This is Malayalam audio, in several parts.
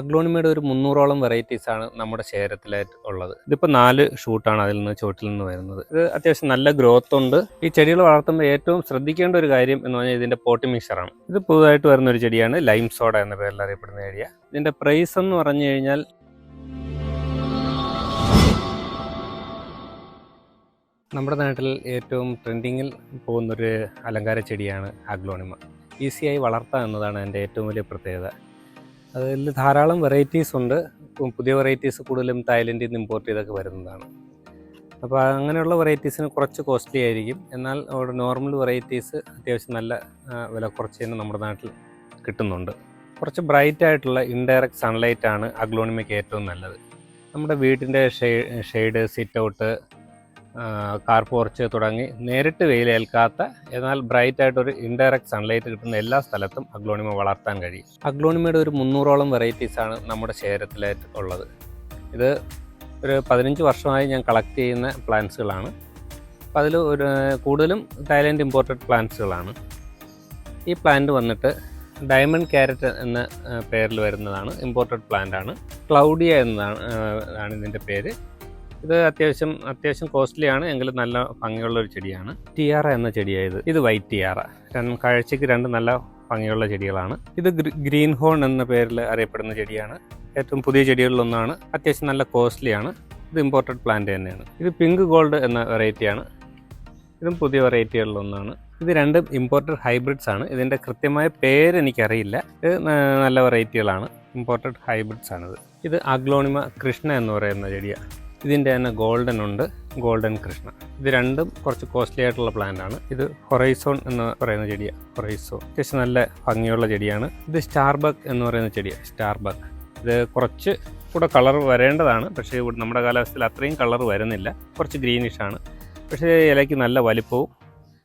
അഗ്ലോണിമയുടെ ഒരു മുന്നൂറോളം വെറൈറ്റീസ് ആണ് നമ്മുടെ ശേഖരത്തിലായിട്ട് ഉള്ളത്. ഇതിപ്പോൾ നാല് ഷൂട്ടാണ് അതിൽ നിന്ന് ചുവട്ടിൽ നിന്ന് വരുന്നത്. ഇത് അത്യാവശ്യം നല്ല ഗ്രോത്ത് ഉണ്ട്. ഈ ചെടികൾ വളർത്തുമ്പോൾ ഏറ്റവും ശ്രദ്ധിക്കേണ്ട ഒരു കാര്യം എന്ന് പറഞ്ഞാൽ ഇതിന്റെ പോട്ടി മിക്സറാണ് ഇത് പുതുതായിട്ട് വരുന്ന ഒരു ചെടിയാണ് ലൈം സോഡ എന്ന പേരിൽ അറിയപ്പെടുന്ന ഏരിയ ഇതിന്റെ പ്രൈസ് എന്ന് പറഞ്ഞു കഴിഞ്ഞാൽ നമ്മുടെ നാട്ടിൽ ഏറ്റവും ട്രെൻഡിങ്ങിൽ പോകുന്നൊരു അലങ്കാര ചെടിയാണ് അഗ്ലോണിമ. ഈസിയായി വളർത്താം എന്നതാണ് എന്റെ ഏറ്റവും വലിയ പ്രത്യേകത. അതിൽ ധാരാളം വെറൈറ്റീസ് ഉണ്ട്. പുതിയ വെറൈറ്റീസ് കൂടുതലും തായ്ലൻഡിൽ നിന്ന് ഇമ്പോർട്ട് ചെയ്തൊക്കെ വരുന്നതാണ്. അപ്പോൾ അങ്ങനെയുള്ള വെറൈറ്റീസിന് കുറച്ച് കോസ്റ്റ്ലി ആയിരിക്കും. എന്നാൽ അവിടെ നോർമൽ വെറൈറ്റീസ് അത്യാവശ്യം നല്ല വില കുറച്ച് തന്നെ നമ്മുടെ നാട്ടിൽ കിട്ടുന്നുണ്ട്. കുറച്ച് ബ്രൈറ്റ് ആയിട്ടുള്ള ഇൻഡയറക്റ്റ് സൺലൈറ്റ് ആണ് അഗ്ലോണിമയ്ക്ക് ഏറ്റവും നല്ലത്. നമ്മുടെ വീട്ടിന്റെ shade sit out car porch തുടങ്ങി. നേരിട്ട് വെയിലേൽക്കാത്ത എന്നാൽ ബ്രൈറ്റ് ആയിട്ടൊരു ഇൻഡയറക്റ്റ് സൺലൈറ്റ് കിട്ടുന്ന എല്ലാ സ്ഥലത്തും അഗ്ലോണിമ വളർത്താൻ കഴിയും. അഗ്ലോണിമയുടെ ഒരു മുന്നൂറോളം വെറൈറ്റീസാണ് നമ്മുടെ ശേഖരത്തിലായിട്ട് ഉള്ളത്. ഇത് ഒരു പതിനഞ്ച് വർഷമായി ഞാൻ കളക്ട് ചെയ്യുന്ന പ്ലാന്റ്സുകളാണ് അപ്പോൾ അതിൽ ഒരു കൂടുതലും തായ്ലൻഡ് ഇമ്പോർട്ടഡ് പ്ലാന്റ്സുകളാണ് ഈ പ്ലാന്റ് വന്നിട്ട് ഡയമണ്ട് ക്യാരറ്റ് എന്ന പേരിൽ വരുന്നതാണ് ഇമ്പോർട്ടഡ് പ്ലാന്റ് ആണ്. ക്ലൗഡിയ എന്നതാണ് ഇതിന്റെ പേര്. ഇത് അത്യാവശ്യം അത്യാവശ്യം കോസ്റ്റ്ലി ആണ് എങ്കിലും നല്ല ഭംഗിയുള്ള ഒരു ചെടിയാണ്. ടിയാറ എന്ന ചെടിയായത് ഇത്. വൈറ്റ് ടിയാറ കാഴ്ചയ്ക്ക് രണ്ട് നല്ല ഭംഗിയുള്ള ചെടികളാണ്. ഇത് ഗ്രീൻ ഹോൺ എന്ന പേരിൽ അറിയപ്പെടുന്ന ചെടിയാണ്. ഏറ്റവും പുതിയ ചെടികളിലൊന്നാണ്. അത്യാവശ്യം നല്ല കോസ്റ്റ്ലി ആണ്. ഇത് ഇമ്പോർട്ടഡ് പ്ലാന്റ് തന്നെയാണ്. ഇത് പിങ്ക് ഗോൾഡ് എന്ന വെറൈറ്റിയാണ് ഇതും പുതിയ വെറൈറ്റികളിലൊന്നാണ് ഇത് രണ്ടും ഇമ്പോർട്ടഡ് ഹൈബ്രിഡ്സ് ആണ്. ഇതിന്റെ കൃത്യമായ പേര് എനിക്കറിയില്ല. ഇത് നല്ല വെറൈറ്റികളാണ് ഇമ്പോർട്ടഡ് ഹൈബ്രിഡ്സ് ആണിത്. ഇത് അഗ്ലോണിമ കൃഷ്ണ എന്ന് പറയുന്ന ചെടിയാണ് ഇതിന്റെ തന്നെ ഗോൾഡൻ ഉണ്ട് ഗോൾഡൻ കൃഷ്ണ. ഇത് രണ്ടും കുറച്ച് കോസ്റ്റ്ലി ആയിട്ടുള്ള പ്ലാന്റ് ആണ്. ഇത് ഹൊറൈസോൺ എന്ന് പറയുന്ന ചെടിയാണ് ഹൊറൈസോൺ അത്യാവശ്യം നല്ല ഭംഗിയുള്ള ചെടിയാണ്. ഇത് സ്റ്റാർബക്ക് എന്ന് പറയുന്ന ചെടിയാണ് സ്റ്റാർബക്ക് ഇത് കുറച്ച് കൂടെ കളർ വരേണ്ടതാണ്. പക്ഷേ നമ്മുടെ കാലാവസ്ഥയിൽ അത്രയും കളർ വരുന്നില്ല. കുറച്ച് ഗ്രീനിഷ് ആണ്. പക്ഷേ ഇലയ്ക്ക് നല്ല വലിപ്പവും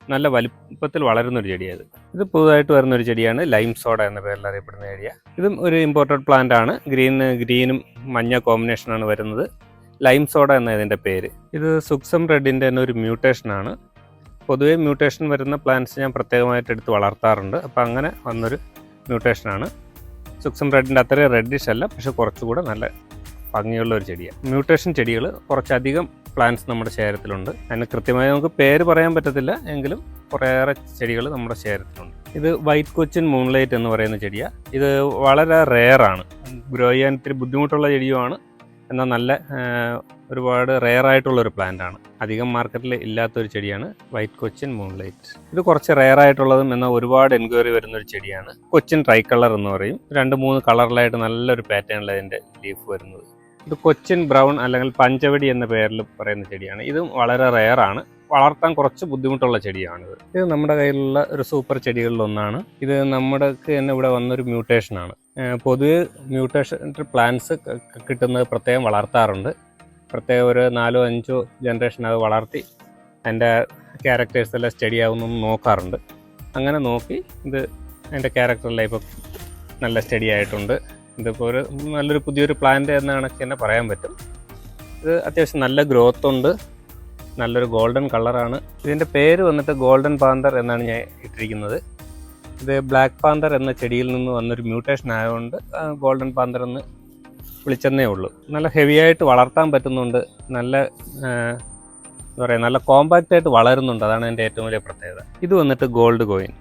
നല്ല വലിപ്പത്തിൽ വളരുന്നൊരു ചെടിയാണ് ഇത്. പുതുതായിട്ട് വരുന്നൊരു ചെടിയാണ് ലൈം സോഡ എന്ന പേരിൽ അറിയപ്പെടുന്ന ഏരിയ ഇതും ഒരു ഇമ്പോർട്ടഡ് പ്ലാന്റ് ആണ്. ഗ്രീൻ ഗ്രീനും മഞ്ഞ കോമ്പിനേഷനാണ് വരുന്നത്. ലൈം സോഡ എന്ന ഇതിന്റെ പേര്. ഇത് സുക്സം റെഡിന്റെ തന്നെ ഒരു മ്യൂട്ടേഷൻ ആണ്. പൊതുവേ മ്യൂട്ടേഷൻ വരുന്ന പ്ലാന്റ്സ് ഞാൻ പ്രത്യേകമായിട്ട് എടുത്ത് വളർത്താറുണ്ട്. അപ്പോൾ അങ്ങനെ വന്നൊരു മ്യൂട്ടേഷനാണ് സുക്സം റെഡിന്റെ അത്രയും റെഡിഷ് അല്ല പക്ഷെ കുറച്ചുകൂടെ നല്ല ഭംഗിയുള്ള ഒരു ചെടിയാണ്. മ്യൂട്ടേഷൻ ചെടികൾ കുറച്ചധികം പ്ലാന്റ്സ് നമ്മുടെ ശേഖരത്തിലുണ്ട് അതിന് കൃത്യമായി നമുക്ക് പേര് പറയാൻ പറ്റത്തില്ല എങ്കിലും കുറേയേറെ ചെടികൾ നമ്മുടെ ശേഖരത്തിലുണ്ട് ഇത് വൈറ്റ് കൊച്ചിൻ മൂൺലൈറ്റ് എന്ന് പറയുന്ന ചെടിയാണ് ഇത് വളരെ റെയറാണ് ഗ്രോ ചെയ്യാൻ ഇത്തിരി ബുദ്ധിമുട്ടുള്ള ചെടിയുമാണ്. എന്നാൽ നല്ല ഒരുപാട് റെയർ ആയിട്ടുള്ള ഒരു പ്ലാന്റ് ആണ്. അധികം മാർക്കറ്റിൽ ഇല്ലാത്തൊരു ചെടിയാണ് വൈറ്റ് കൊച്ചിൻ മൂൺലൈറ്റ് ഇത് കുറച്ച് റെയർ ആയിട്ടുള്ളതും എന്നാൽ ഒരുപാട് എൻക്വയറി വരുന്ന ഒരു ചെടിയാണ്. കൊച്ചിൻ ട്രൈ കളർ എന്ന് പറയും. രണ്ട് മൂന്ന് കളറിലായിട്ട് നല്ലൊരു പാറ്റേണിൽ അതിന്റെ ലീഫ് വരുന്നത്. ഇത് കൊച്ചിൻ ബ്രൗൺ അല്ലെങ്കിൽ പഞ്ചവടി എന്ന പേരിൽ പറയുന്ന ചെടിയാണ്. ഇതും വളരെ റെയർ ആണ്. വളർത്താൻ കുറച്ച് ബുദ്ധിമുട്ടുള്ള ചെടിയാണിത്. ഇത് നമ്മുടെ കയ്യിലുള്ള ഒരു സൂപ്പർ ചെടികളിലൊന്നാണ് ഇത് നമ്മുടെ തന്നെ ഇവിടെ വന്നൊരു മ്യൂട്ടേഷനാണ് പൊതുവെ മ്യൂട്ടേഷൻ പ്ലാന്റ്സ് കിട്ടുന്നത് പ്രത്യേകം വളർത്താറുണ്ട്. പ്രത്യേകം ഒരു നാലോ അഞ്ചോ ജനറേഷൻ അത് വളർത്തി അതിന്റെ ക്യാരക്ടേഴ്സ് എല്ലാം സ്റ്റഡി ആവുന്നു നോക്കാറുണ്ട്. അങ്ങനെ നോക്കി ഇത് അതിന്റെ ക്യാരക്ടറെല്ലാം ഇപ്പോൾ നല്ല സ്റ്റഡി ആയിട്ടുണ്ട്. ഇതിപ്പോൾ ഒരു നല്ലൊരു പുതിയൊരു പ്ലാന്റ് എന്ന കണക്ക് തന്നെ പറയാൻ പറ്റും. ഇത് അത്യാവശ്യം നല്ല ഗ്രോത്ത് ഉണ്ട്. നല്ലൊരു ഗോൾഡൻ കളറാണ്. ഇതിന്റെ പേര് വന്നിട്ട് ഗോൾഡൻ പാന്തർ എന്നാണ് ഞാൻ ഇട്ടിരിക്കുന്നത്. ഇത് ബ്ലാക്ക് പാന്തർ എന്ന ചെടിയിൽ നിന്ന് വന്നൊരു മ്യൂട്ടേഷൻ ആയതുകൊണ്ട് ഗോൾഡൻ പാന്തർ എന്ന് വിളിച്ചെന്നേ ഉള്ളൂ. നല്ല ഹെവി ആയിട്ട് വളർത്താൻ പറ്റുന്നുണ്ട്. നല്ല എന്താ പറയുക നല്ല കോമ്പാക്റ്റ് ആയിട്ട് വളരുന്നുണ്ട്. അതാണ് എന്റെ ഏറ്റവും വലിയ പ്രത്യേകത. ഇത് വന്നിട്ട് ഗോൾഡ് കോയിൻ.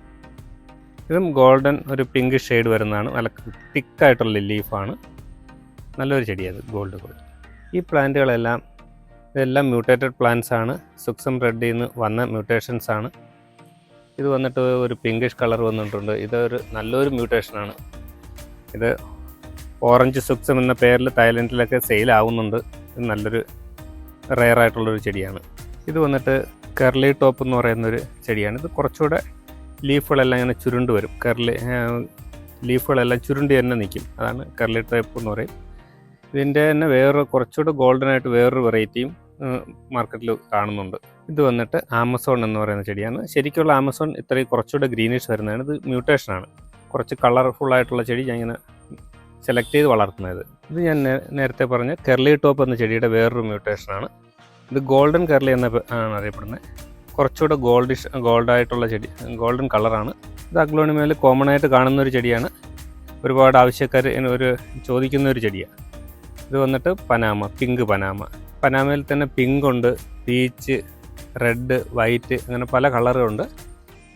ഇതും ഗോൾഡൻ ഒരു പിങ്ക് ഷെയ്ഡ് വരുന്നതാണ്. നല്ല തിക്കായിട്ടുള്ള ലീഫാണ് നല്ലൊരു ചെടിയത് ഗോൾഡ് കോയിൻ. ഈ പ്ലാന്റുകളെല്ലാം ഇതെല്ലാം മ്യൂട്ടേറ്റഡ് പ്ലാന്റ്സ് ആണ്. സുക്സം റെഡിൽ നിന്ന് വന്ന മ്യൂട്ടേഷൻസ് ആണ്. ഇത് വന്നിട്ട് ഒരു പിങ്കിഷ് കളർ വന്നിട്ടുണ്ട്. ഇതൊരു നല്ലൊരു മ്യൂട്ടേഷനാണ് ഇത് ഓറഞ്ച് സുക്സം എന്ന പേരിൽ തായ്ലൻഡിലൊക്കെ സെയിൽ ആവുന്നുണ്ട്. ഇത് നല്ലൊരു റെയർ ആയിട്ടുള്ളൊരു ചെടിയാണ്. ഇത് വന്നിട്ട് കെർലി ടോപ്പ് എന്ന് പറയുന്നൊരു ചെടിയാണ്. ഇത് കുറച്ചുകൂടെ ലീഫുകളെല്ലാം ഇങ്ങനെ ചുരുണ്ട് വരും. കെർലി ലീഫുകളെല്ലാം ചുരുണ്ടി തന്നെ നിൽക്കും. അതാണ് കെർലി ടോപ്പ് എന്ന് പറയും. ഇതിന്റെ തന്നെ വേറൊരു കുറച്ചുകൂടെ ഗോൾഡൻ ആയിട്ട് വേറൊരു വെറൈറ്റിയും മാർക്കറ്റിൽ കാണുന്നുണ്ട്. ഇത് വന്നിട്ട് ആമസോൺ എന്ന് പറയുന്ന ചെടിയാണ്. ശരിക്കുള്ള ആമസോൺ ഇത്രയും കുറച്ചുകൂടെ ഗ്രീനിഷ് വരുന്നതാണ്. ഇത് മ്യൂട്ടേഷനാണ് കുറച്ച് കളർഫുൾ ആയിട്ടുള്ള ചെടി ഞാൻ ഇങ്ങനെ സെലക്ട് ചെയ്ത് വളർത്തുന്നത്. ഇത് ഞാൻ നേരത്തെ പറഞ്ഞ കെർലി ടോപ്പ് എന്ന ചെടിയുടെ വേറൊരു മ്യൂട്ടേഷനാണ് ഇത് ഗോൾഡൻ കെർലി എന്ന ആണ് അറിയപ്പെടുന്നത്. കുറച്ചുകൂടെ ഗോൾഡിഷ് ഗോൾഡായിട്ടുള്ള ചെടി ഗോൾഡൻ കളറാണ് ഇത് അഗ്ലോണിമയിൽ കോമൺ ആയിട്ട് കാണുന്ന ഒരു ചെടിയാണ്. ഒരുപാട് ആവശ്യക്കാർ ഒരു ചോദിക്കുന്ന ഒരു ചെടിയാണ്. ഇത് വന്നിട്ട് പനാമ പിങ്ക് പനാമ. പനാമയിൽ തന്നെ പിങ്ക് ഉണ്ട് പീച്ച് റെഡ് വൈറ്റ് അങ്ങനെ പല കളറുണ്ട്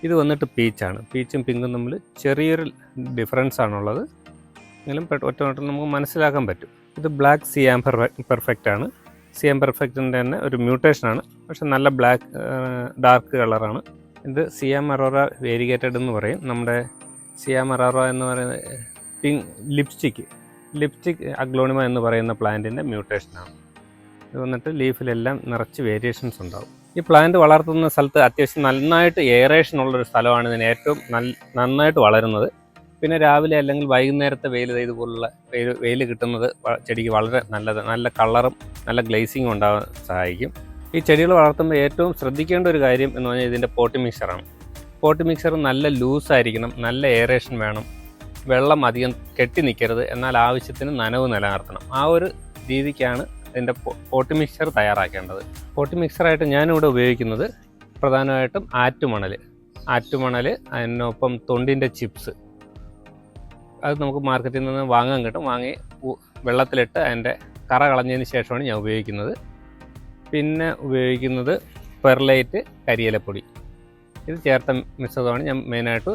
ഇത് വന്നിട്ട് പീച്ചാണ് പീച്ചും പിങ്കും തമ്മിൽ ചെറിയൊരു ഡിഫറൻസ് ആണുള്ളത്. എങ്കിലും ഒറ്റ നമുക്ക് മനസ്സിലാക്കാൻ പറ്റും. ഇത് ബ്ലാക്ക് സിയാം പെർഫെക്റ്റ് ആണ്. സിയാം പെർഫെക്റ്റിന്റെ തന്നെ ഒരു മ്യൂട്ടേഷനാണ് പക്ഷെ നല്ല ബ്ലാക്ക് ഡാർക്ക് കളറാണ് ഇത് സിയാം അറോറ വേരിഗേറ്റഡ് എന്ന് പറയും. നമ്മുടെ സിയാം അറോറ എന്ന് പറയുന്ന പിങ്ക് ലിപ്സ്റ്റിക്ക് ലിപ്സ്റ്റിക് അഗ്ലോണിമ എന്ന് പറയുന്ന പ്ലാന്റിന്റെ മ്യൂട്ടേഷനാണ് ഇത് വന്നിട്ട് ലീഫിലെല്ലാം നിറച്ച് വേരിയേഷൻസ് ഉണ്ടാവും. ഈ പ്ലാന്റ് വളർത്തുന്ന സ്ഥലത്ത് അത്യാവശ്യം നന്നായിട്ട് എയറേഷൻ ഉള്ളൊരു സ്ഥലമാണ് ഇതിന് ഏറ്റവും നന്നായിട്ട് വളരുന്നത്. പിന്നെ രാവിലെ അല്ലെങ്കിൽ വൈകുന്നേരത്തെ വെയിൽ ഇതുപോലുള്ള വെയിൽ വെയിൽ കിട്ടുന്നത് ചെടിക്ക് വളരെ നല്ലത് നല്ല കളറും നല്ല ഗ്ലേസിങ്ങും ഉണ്ടാകാൻ സഹായിക്കും. ഈ ചെടികൾ വളർത്തുമ്പോൾ ഏറ്റവും ശ്രദ്ധിക്കേണ്ട ഒരു കാര്യം എന്ന് പറഞ്ഞാൽ ഇതിന്റെ പോട്ടി മിക്സറാണ് പോട്ടി മിക്സർ നല്ല ലൂസായിരിക്കണം നല്ല എയറേഷൻ വേണം. വെള്ളം അധികം കെട്ടി നിൽക്കരുത് എന്നാൽ ആവശ്യത്തിന് നനവ് നിലനിർത്തണം. ആ ഒരു രീതിക്കാണ് ഇതിന്റെ പോട്ടി മിക്സർ തയ്യാറാക്കേണ്ടത്. പോട്ടി മിക്സറായിട്ട് ഞാനിവിടെ ഉപയോഗിക്കുന്നത് പ്രധാനമായിട്ടും ആറ്റുമണൽ. ആറ്റുമണൽ അതിനൊപ്പം തൊണ്ടിന്റെ ചിപ്സ് അത് നമുക്ക് മാർക്കറ്റിൽ നിന്ന് വാങ്ങാൻ കിട്ടും. വാങ്ങി വെള്ളത്തിലിട്ട് അതിന്റെ കറ കളഞ്ഞതിന് ശേഷമാണ് ഞാൻ ഉപയോഗിക്കുന്നത്. പിന്നെ ഉപയോഗിക്കുന്നത് പെർലൈറ്റ് കരിയിലപ്പൊടി. ഇത് ചേർത്ത മിശ്രിതമാണ് ഞാൻ മെയിനായിട്ട്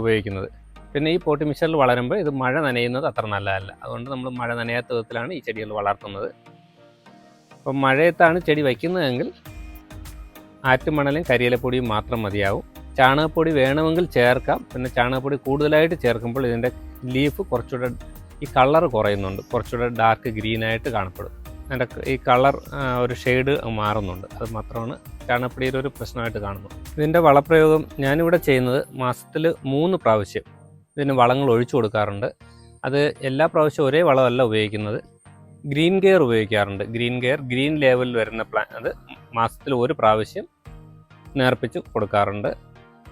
ഉപയോഗിക്കുന്നത്. പിന്നെ ഈ പോട്ടി മിക്സറിൽ വളരുമ്പോൾ ഇത് മഴ നനയുന്നത് അത്ര നല്ലതല്ല. അതുകൊണ്ട് നമ്മൾ മഴ നനയാത്ത വിധത്തിലാണ് ഈ ചെടികൾ വളർത്തുന്നത്. അപ്പം മഴയത്താണ് ചെടി വയ്ക്കുന്നതെങ്കിൽ ആറ്റുമണലും കരിയിലപ്പൊടിയും മാത്രം മതിയാവും. ചാണകപ്പൊടി വേണമെങ്കിൽ ചേർക്കാം. പിന്നെ ചാണകപ്പൊടി കൂടുതലായിട്ട് ചേർക്കുമ്പോൾ ഇതിന്റെ ലീഫ് കുറച്ചുകൂടെ ഈ കളർ കുറയുന്നുണ്ട്. കുറച്ചുകൂടെ ഡാർക്ക് ഗ്രീനായിട്ട് കാണപ്പെടും. അതിന്റെ ഈ കളർ ഒരു ഷെയ്ഡ് മാറുന്നുണ്ട്. അത് മാത്രമാണ് ചാണകപ്പൊടിയുടെ ഒരു പ്രശ്നമായിട്ട് കാണുന്നത്. ഇതിന്റെ വളപ്രയോഗം ഞാനിവിടെ ചെയ്യുന്നത് മാസത്തിൽ മൂന്ന് പ്രാവശ്യം ഇതിന് വളങ്ങൾ ഒഴിച്ചു കൊടുക്കാറുണ്ട്. അത് എല്ലാ പ്രാവശ്യവും ഒരേ വളമല്ല ഉപയോഗിക്കുന്നത്. ഗ്രീൻ കെയർ ഉപയോഗിക്കാറുണ്ട്. ഗ്രീൻ കെയർ ഗ്രീൻ ലേവലിൽ വരുന്ന പ്ലാൻ അത് മാസത്തിൽ ഒരു പ്രാവശ്യം നേർപ്പിച്ച് കൊടുക്കാറുണ്ട്.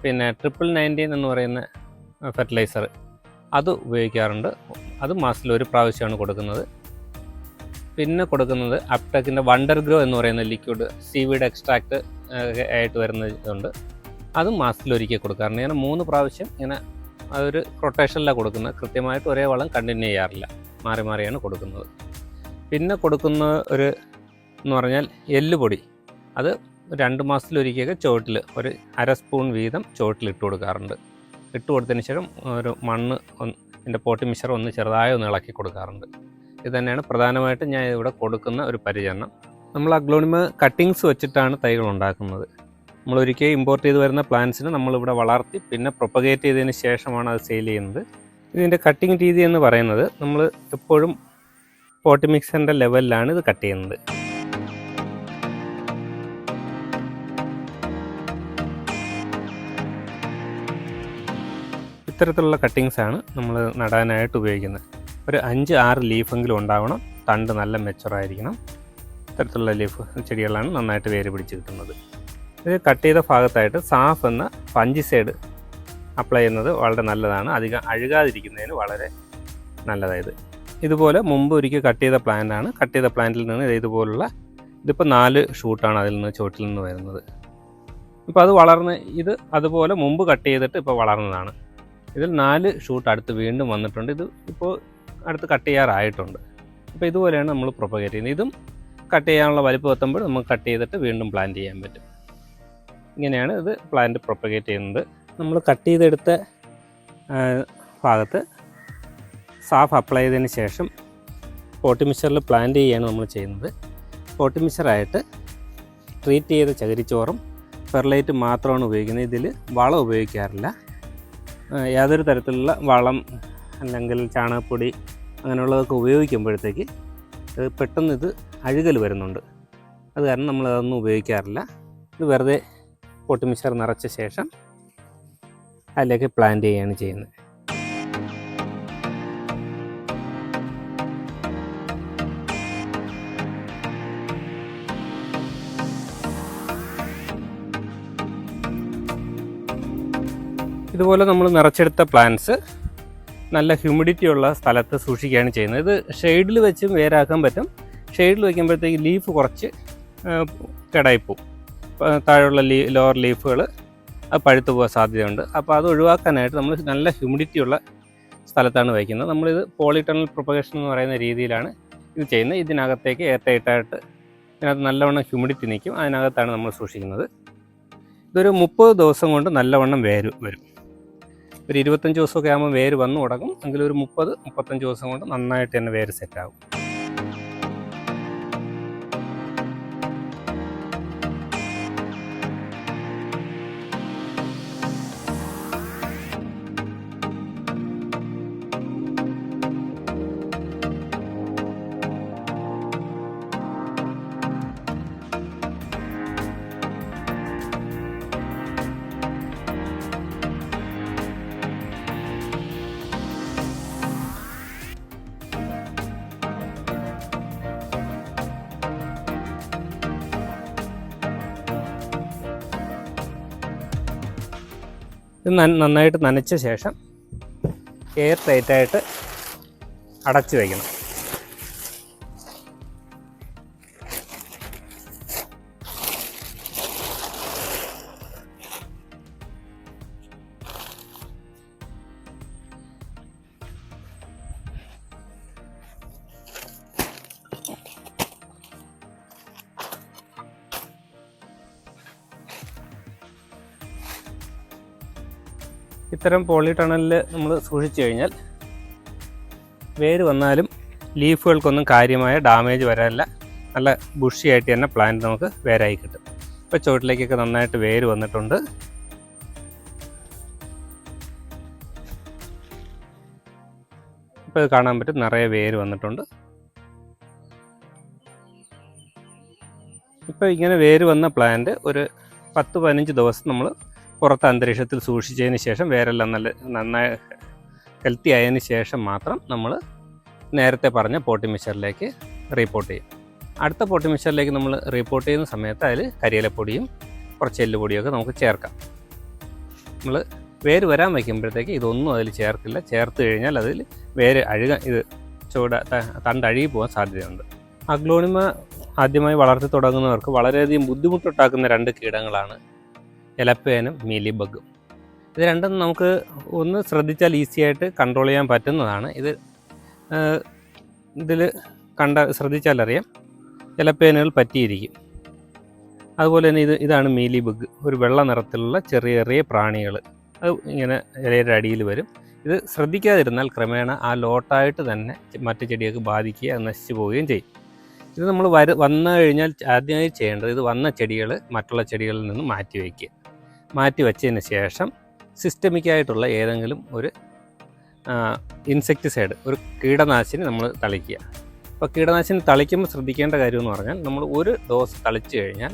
പിന്നെ ട്രിപ്പിൾ നയന്റീൻ എന്ന് പറയുന്ന ഫെർട്ടിലൈസർ അത് ഉപയോഗിക്കാറുണ്ട്. അത് മാസത്തിൽ ഒരു പ്രാവശ്യമാണ് കൊടുക്കുന്നത്. പിന്നെ കൊടുക്കുന്നത് അപ്ടെക്കിന്റെ വണ്ടർ ഗ്രോ എന്ന് പറയുന്ന ലിക്വിഡ് സീവീഡ് എക്സ്ട്രാക്ട് ആയിട്ട് വരുന്ന ഇതുണ്ട്. അതും മാസത്തിൽ ഒരിക്കൽ കൊടുക്കാറുണ്ട്. ഇങ്ങനെ മൂന്ന് പ്രാവശ്യം ഇങ്ങനെ അതൊരു റൊട്ടേഷനിലാണ് കൊടുക്കുന്നത്. കൃത്യമായിട്ട് ഒരേ വളം കണ്ടിന്യൂ ചെയ്യാറില്ല. മാറി മാറിയാണ് കൊടുക്കുന്നത്. പിന്നെ കൊടുക്കുന്ന ഒരു എന്ന് പറഞ്ഞാൽ എല്ലുപൊടി. അത് രണ്ട് മാസത്തിലൊരിക്കലൊക്കെ ചുവട്ടിൽ ഒരു അര സ്പൂൺ വീതം ചുവട്ടിൽ ഇട്ട് കൊടുക്കാറുണ്ട്. ഇട്ട് കൊടുത്തതിന് ശേഷം ഒരു മണ്ണ് ഇതിന്റെ പോട്ടി മിശ്രം ഒന്ന് ചെറുതായി ഒന്ന് ഇളക്കി കൊടുക്കാറുണ്ട്. ഇത് തന്നെയാണ് പ്രധാനമായിട്ടും ഞാൻ ഇവിടെ കൊടുക്കുന്ന ഒരു പരിചരണം. നമ്മൾ അഗ്ലോണിമ കട്ടിങ്സ് വെച്ചിട്ടാണ് തൈകൾ ഉണ്ടാക്കുന്നത്. നമ്മൾ ഒരിക്കൽ ഇമ്പോർട്ട് ചെയ്ത് വരുന്ന പ്ലാന്റ്സിനെ നമ്മളിവിടെ വളർത്തി പിന്നെ പ്രൊപ്പഗേറ്റ് ചെയ്തതിന് ശേഷമാണ് അത് സെയിൽ ചെയ്യുന്നത്. ഇതിന്റെ കട്ടിങ് രീതി എന്ന് പറയുന്നത് നമ്മൾ എപ്പോഴും പോട്ടി മിക്സറിന്റെ ലെവലിലാണ് ഇത് കട്ട് ചെയ്യുന്നത്. ഇത്തരത്തിലുള്ള കട്ടിങ്സ് ആണ് നമ്മൾ നടാനായിട്ട് ഉപയോഗിക്കുന്നത്. ഒരു അഞ്ച് ആറ് ലീഫെങ്കിലും ഉണ്ടാവണം. തണ്ട് നല്ല മെച്ചുറായിരിക്കണം ഇത്തരത്തിലുള്ള ലീഫ് ചെടികളാണ് നന്നായിട്ട് വേര് പിടിച്ച് കിട്ടുന്നത്. ഇത് കട്ട് ചെയ്ത ഭാഗത്തായിട്ട് സാഫ് എന്ന ഫഞ്ചിസൈഡ് അപ്ലൈ ചെയ്യുന്നത് വളരെ നല്ലതാണ്. അധികം അഴുകാതിരിക്കുന്നതിന് വളരെ നല്ലതായത് ഇതുപോലെ മുമ്പ് ഒരിക്കൽ കട്ട് ചെയ്ത പ്ലാന്റാണ് കട്ട് ചെയ്ത പ്ലാന്റിൽ നിന്ന് ഇത് ഇതുപോലുള്ള ഇതിപ്പോൾ നാല് ഷൂട്ടാണ് അതിൽ നിന്ന് ചോട്ടിൽ നിന്ന് വരുന്നത്. ഇപ്പോൾ അത് വളർന്ന് ഇത് അതുപോലെ മുമ്പ് കട്ട് ചെയ്തിട്ട് ഇപ്പോൾ വളർന്നതാണ്. ഇതിൽ നാല് ഷൂട്ട് അടുത്ത് വീണ്ടും വന്നിട്ടുണ്ട്. ഇത് ഇപ്പോൾ അടുത്ത് കട്ട് ചെയ്യാറായിട്ടുണ്ട്. അപ്പോൾ ഇതുപോലെയാണ് നമ്മൾ പ്രൊപ്പഗേറ്റ് ചെയ്യുന്നത്. ഇതും കട്ട് ചെയ്യാനുള്ള വലിപ്പം എത്തുമ്പോൾ നമുക്ക് കട്ട് ചെയ്തിട്ട് വീണ്ടും പ്ലാന്റ് ചെയ്യാൻ പറ്റും. ഇങ്ങനെയാണ് ഇത് പ്ലാന്റ് പ്രൊപ്പഗേറ്റ് ചെയ്യുന്നത്. നമ്മൾ കട്ട് ചെയ്തെടുത്ത ഭാഗത്ത് സാഫ് അപ്ലൈ ചെയ്തതിന് ശേഷം പോട്ടി പ്ലാന്റ് ചെയ്യുകയാണ് നമ്മൾ ചെയ്യുന്നത്. പോട്ടി ട്രീറ്റ് ചെയ്ത ചകിരിച്ചോറും ഫെർലൈറ്റ് മാത്രമാണ് ഉപയോഗിക്കുന്നത്. ഇതിൽ വളം ഉപയോഗിക്കാറില്ല. യാതൊരു തരത്തിലുള്ള വളം അല്ലെങ്കിൽ ചാണകപ്പൊടി അങ്ങനെയുള്ളതൊക്കെ ഉപയോഗിക്കുമ്പോഴത്തേക്ക് പെട്ടെന്ന് ഇത് അഴുകൽ വരുന്നുണ്ട്. അത് കാരണം നമ്മൾ അതൊന്നും ഉപയോഗിക്കാറില്ല. ഇത് വെറുതെ പൊട്ടിമിച്ചർ നിറച്ച ശേഷം അതിലേക്ക് പ്ലാന്റ് ചെയ്യുകയാണ് ചെയ്യുന്നത്. ഇതുപോലെ നമ്മൾ നിറച്ചെടുത്ത പ്ലാന്റ്സ് നല്ല ഹ്യൂമിഡിറ്റി ഉള്ള സ്ഥലത്ത് സൂക്ഷിക്കുകയാണ് ചെയ്യുന്നത്. ഇത് ഷെയ്ഡിൽ വെച്ചും വേരാക്കാൻ പറ്റും. ഷെയ്ഡിൽ വയ്ക്കുമ്പോഴത്തേക്ക് ലീഫ് കുറച്ച് കെടായിപ്പോവും. താഴെയുള്ള ലീ ലോവർ ലീഫുകൾ അത് പഴുത്തു പോകാൻ സാധ്യതയുണ്ട്. അപ്പോൾ അത് ഒഴിവാക്കാനായിട്ട് നമ്മൾ നല്ല ഹ്യൂമിഡിറ്റി ഉള്ള സ്ഥലത്താണ് വയ്ക്കുന്നത് നമ്മളിത് പോളിടണൽ പ്രൊപ്പഗേഷൻ എന്ന് പറയുന്ന രീതിയിലാണ് ഇത് ചെയ്യുന്നത്. ഇതിനകത്തേക്ക് എയർ ടൈറ്റായിട്ട് ഇതിനകത്ത് നല്ലവണ്ണം ഹ്യൂമിഡിറ്റി നിൽക്കും. അതിനകത്താണ് നമ്മൾ സൂക്ഷിക്കുന്നത്. ഇതൊരു മുപ്പത് ദിവസം കൊണ്ട് നല്ലവണ്ണം വേര് വരും. ഒരു ഇരുപത്തഞ്ച് ദിവസമൊക്കെ ആകുമ്പോൾ വേര് വന്നു തുടങ്ങും. എങ്കിലും ഒരു മുപ്പത് മുപ്പത്തഞ്ച് ദിവസം കൊണ്ട് നന്നായിട്ട് തന്നെ വേര് സെറ്റാകും ഇത് നന്ന- നന്നായിട്ട് നനച്ച ശേഷം എയർ ടൈറ്റായിട്ട് അടച്ചു വയ്ക്കണം ഇത്തരം പോളി ടണലിൽ നമ്മൾ സൂക്ഷിച്ചു കഴിഞ്ഞാൽ വേര് വന്നാലും ലീഫുകൾക്കൊന്നും കാര്യമായ ഡാമേജ് വരാനില്ല. നല്ല ബുഷിയായിട്ട് തന്നെ പ്ലാന്റ് നമുക്ക് വേരായി കിട്ടും. ഇപ്പോൾ ചുവട്ടിലേക്കൊക്കെ നന്നായിട്ട് വേര് വന്നിട്ടുണ്ട്. ഇപ്പോൾ ഇത് കാണാൻ പറ്റും നിറയെ വേര് വന്നിട്ടുണ്ട്. ഇപ്പോൾ ഇങ്ങനെ വേര് വന്ന പ്ലാന്റ് ഒരു പത്ത് പതിനഞ്ച് ദിവസം നമ്മൾ പുറത്ത് അന്തരീക്ഷത്തിൽ സൂക്ഷിച്ചതിന് ശേഷം വേരെല്ലാം നല്ല നന്നായി ഹെൽത്തി ആയതിന് ശേഷം മാത്രം നമ്മൾ നേരത്തെ പറഞ്ഞ പോട്ടി മിക്സറിലേക്ക് റീപ്പോർട്ട് ചെയ്യും. അടുത്ത പോട്ടി മിക്സറിലേക്ക് നമ്മൾ റീപ്പോർട്ട് ചെയ്യുന്ന സമയത്ത് അതിൽ കരിയിലപ്പൊടിയും കുറച്ച് എല്ലുപൊടിയൊക്കെ നമുക്ക് ചേർക്കാം. നമ്മൾ വേര് വരാൻ വയ്ക്കുമ്പോഴത്തേക്ക് ഇതൊന്നും അതിൽ ചേർക്കില്ല. ചേർത്ത് കഴിഞ്ഞാൽ അതിൽ വേര് അഴുക ഇത് ചൂട തണ്ടഴുകി പോകാൻ സാധ്യതയുണ്ട്. അഗ്ലോണിമ ആദ്യമായി വളർത്തി തുടങ്ങുന്നവർക്ക് വളരെയധികം ബുദ്ധിമുട്ടുണ്ടാക്കുന്ന രണ്ട് കീടങ്ങളാണ് എലപ്പേനും മീലി ബഗും. ഇത് രണ്ടും നമുക്ക് ഒന്ന് ശ്രദ്ധിച്ചാൽ ഈസി ആയിട്ട് കൺട്രോൾ ചെയ്യാൻ പറ്റുന്നതാണ്. ഇത് ഇതിൽ കണ്ട ശ്രദ്ധിച്ചാലറിയാം ഇലപ്പേനുകൾ പറ്റിയിരിക്കും. അതുപോലെ തന്നെ ഇത് ഇതാണ് മീലി ബഗ്. ഒരു വെള്ള നിറത്തിലുള്ള ചെറിയ ചെറിയ പ്രാണികൾ. അത് ഇങ്ങനെ ഇലയുടെ അടിയിൽ വരും. ഇത് ശ്രദ്ധിക്കാതിരുന്നാൽ ക്രമേണ ആ ലോട്ടായിട്ട് തന്നെ മറ്റു ചെടിയൊക്കെ ബാധിക്കുക നശിച്ചു പോവുകയും ചെയ്യും. ഇത് നമ്മൾ വര വന്നു കഴിഞ്ഞാൽ ആദ്യമായി ചെയ്യേണ്ടത് ഇത് വന്ന ചെടികൾ മറ്റുള്ള ചെടികളിൽ നിന്ന് മാറ്റി വയ്ക്കുക. മാറ്റി വെച്ചതിന് ശേഷം സിസ്റ്റമിക്കായിട്ടുള്ള ഏതെങ്കിലും ഒരു ഇൻസെക്റ്റിസൈഡ് ഒരു കീടനാശിനി നമ്മൾ തളിക്കുക. അപ്പോൾ കീടനാശിനി തളിക്കുമ്പോൾ ശ്രദ്ധിക്കേണ്ട കാര്യം എന്ന് പറഞ്ഞാൽ നമ്മൾ ഒരു ഡോസ് തളിച്ചു കഴിഞ്ഞാൽ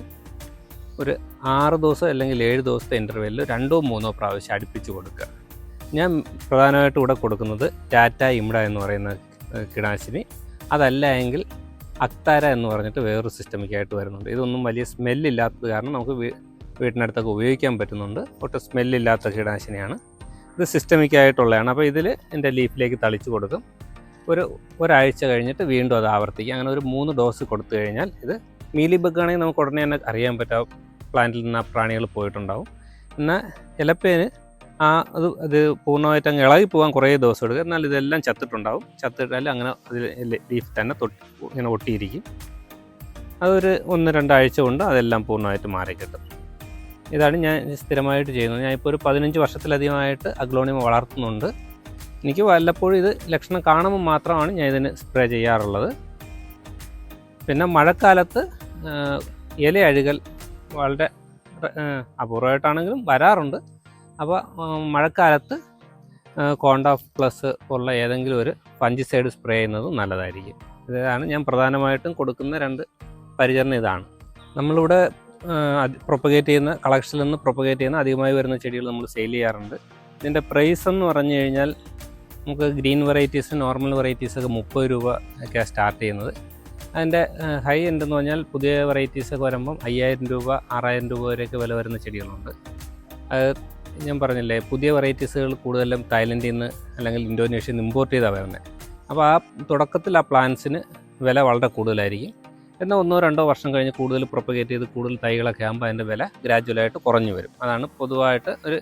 ഒരു ആറ് ദിവസം അല്ലെങ്കിൽ ഏഴ് ദിവസത്തെ ഇന്റർവെല്ലിൽ രണ്ടോ മൂന്നോ പ്രാവശ്യം അടുപ്പിച്ച് കൊടുക്കുക. ഞാൻ പ്രധാനമായിട്ടും ഇവിടെ കൊടുക്കുന്നത് ടാറ്റ ഇമിട എന്ന് പറയുന്ന കീടനാശിനി. അതല്ല എങ്കിൽ അക്താര എന്ന് പറഞ്ഞിട്ട് വേറൊരു സിസ്റ്റമിക്കായിട്ട് വരുന്നുണ്ട്. ഇതൊന്നും വലിയ സ്മെല്ലില്ലാത്തത് കാരണം നമുക്ക് വീട്ടിനടുത്തൊക്കെ ഉപയോഗിക്കാൻ പറ്റുന്നുണ്ട്. ഒട്ടും സ്മെല്ലില്ലാത്ത കീടനാശിനിയാണ്. ഇത് സിസ്റ്റമിക് ആയിട്ടുള്ളതാണ് അപ്പോൾ ഇതിൽ എന്റെ ലീഫിലേക്ക് തളിച്ച് കൊടുക്കും. ഒരു ഒരാഴ്ച കഴിഞ്ഞിട്ട് വീണ്ടും അത് ആവർത്തിക്കും. അങ്ങനെ ഒരു മൂന്ന് ഡോസ് കൊടുത്തു കഴിഞ്ഞാൽ ഇത് മീലി ബഗ്ഗാണെങ്കിൽ നമുക്ക് ഉടനെ തന്നെ അറിയാൻ പറ്റാം. പ്ലാന്റിൽ നിന്ന് ആ പ്രാണികൾ പോയിട്ടുണ്ടാവും. എന്നാൽ ഇലപ്പേന് ആ അത് അത് പൂർണമായിട്ട് അങ്ങ് ഇളകി പോകാൻ കുറേ ദിവസം എടുക്കും. എന്നാൽ ഇതെല്ലാം ചത്തിട്ടുണ്ടാവും. ചത്തിട്ടാൽ അങ്ങനെ അതിൽ ലീഫ് തന്നെ തൊട്ട് ഇങ്ങനെ ഒട്ടിയിരിക്കും. അതൊരു ഒന്ന് രണ്ടാഴ്ച കൊണ്ട് അതെല്ലാം പൂർണമായിട്ട് മാറിക്കിട്ടും. ഇതാണ് ഞാൻ സ്ഥിരമായിട്ട് ചെയ്യുന്നത്. ഞാൻ ഇപ്പോൾ ഒരു പതിനഞ്ച് വർഷത്തിലധികമായിട്ട് അഗ്ലോണിയം വളർത്തുന്നുണ്ട്. എനിക്ക് വല്ലപ്പോഴും ഇത് ലക്ഷണം കാണുമ്പോൾ മാത്രമാണ് ഞാൻ ഇതിന് സ്പ്രേ ചെയ്യാറുള്ളത്. പിന്നെ മഴക്കാലത്ത് ഇല അഴുകൽ വളരെ അപൂർവമായിട്ടാണെങ്കിലും വരാറുണ്ട്. അപ്പോൾ മഴക്കാലത്ത് കോണ്ടാഫ് പ്ലസ് ഉള്ള ഏതെങ്കിലും ഒരു പഞ്ചിസൈഡ് സ്പ്രേ ചെയ്യുന്നത് നല്ലതായിരിക്കും. ഇതാണ് ഞാൻ പ്രധാനമായിട്ടും കൊടുക്കുന്ന രണ്ട് പരിചരണം ഇതാണ്. നമ്മളിവിടെ പ്രൊപ്പഗേറ്റ് ചെയ്യുന്ന കളക്ഷനിൽ നിന്ന് പ്രൊപ്പഗേറ്റ് ചെയ്യുന്ന അധികമായി വരുന്ന ചെടികൾ നമ്മൾ സെയിൽ ചെയ്യാറുണ്ട്. ഇതിന്റെ പ്രൈസ് എന്ന് പറഞ്ഞു കഴിഞ്ഞാൽ നമുക്ക് ഗ്രീൻ വെറൈറ്റീസ് നോർമൽ വെറൈറ്റീസ് ഒക്കെ മുപ്പത് രൂപ ഒക്കെയാണ് സ്റ്റാർട്ട് ചെയ്യുന്നത്. അതിന്റെ ഹൈ എൻഡ് എന്ന് പറഞ്ഞാൽ പുതിയ വെറൈറ്റീസ് ഒക്കെ വരുമ്പം അയ്യായിരം രൂപ ആറായിരം രൂപ വരെയൊക്കെ വില വരുന്ന ചെടികളുണ്ട്. അത് ഞാൻ പറഞ്ഞില്ലേ പുതിയ വെറൈറ്റീസുകൾ കൂടുതലും തായ്ലൻഡിൽ നിന്ന് അല്ലെങ്കിൽ ഇന്തോനേഷ്യയിൽ നിന്ന് ഇമ്പോർട്ട് ചെയ്താണ് വരുന്നത് അപ്പോൾ ആ തുടക്കത്തിൽ ആ പ്ലാന്റ്സിന് വില വളരെ കൂടുതലായിരിക്കും. എന്നാൽ ഒന്നോ രണ്ടോ വർഷം കഴിഞ്ഞ് കൂടുതൽ പ്രൊപ്പഗേറ്റ് ചെയ്ത് കൂടുതൽ തൈകളൊക്കെ ആകുമ്പോൾ അതിന്റെ വില ഗ്രാജുവലായിട്ട് കുറഞ്ഞു വരും. അതാണ് പൊതുവായിട്ട് ഒരു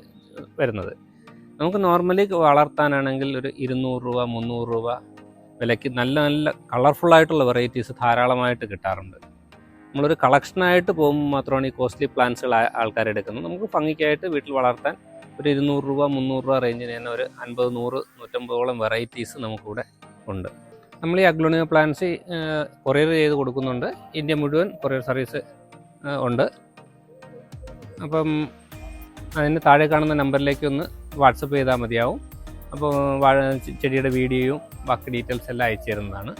വരുന്നത്. നമുക്ക് നോർമലി വളർത്താനാണെങ്കിൽ ഒരു ഇരുന്നൂറ് രൂപ മുന്നൂറ് രൂപ വിലയ്ക്ക് നല്ല നല്ല കളർഫുള്ളായിട്ടുള്ള വെറൈറ്റീസ് ധാരാളമായിട്ട് കിട്ടാറുണ്ട്. നമ്മളൊരു കളക്ഷനായിട്ട് പോകുമ്പോൾ മാത്രമാണ് ഈ കോസ്റ്റ്ലി പ്ലാന്റ്സുകൾ ആൾക്കാർ എടുക്കുന്നത്. നമുക്ക് ഭംഗിക്കായിട്ട് വീട്ടിൽ വളർത്താൻ ഒരു ഇരുന്നൂറ് രൂപ മുന്നൂറ് രൂപ റേഞ്ചിന് തന്നെ ഒരു അൻപത് നൂറ് നൂറ്റമ്പതോളം വെറൈറ്റീസ് നമുക്കിവിടെ ഉണ്ട്. നമ്മൾ ഈ അഗ്ലോണിയ പ്ലാൻസ് കൊറിയർ ചെയ്ത് കൊടുക്കുന്നുണ്ട്. ഇന്ത്യ മുഴുവൻ കൊറിയർ സർവീസ് ഉണ്ട്. അപ്പം അതിന് താഴെ കാണുന്ന നമ്പറിലേക്ക് ഒന്ന് വാട്സപ്പ് ചെയ്താൽ മതിയാവും. അപ്പോൾ ചെടിയുടെ വീഡിയോയും ബാക്കി ഡീറ്റെയിൽസ് എല്ലാം അയച്ചു തരുന്നതാണ്.